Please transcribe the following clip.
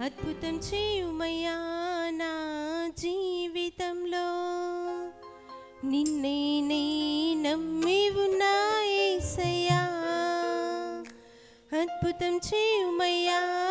అద్భుతం చేయుమయ్యా నా జీవితంలో. నిన్నే నే నమ్మి ఉన్నా అద్భుతం చేయుమయ్యా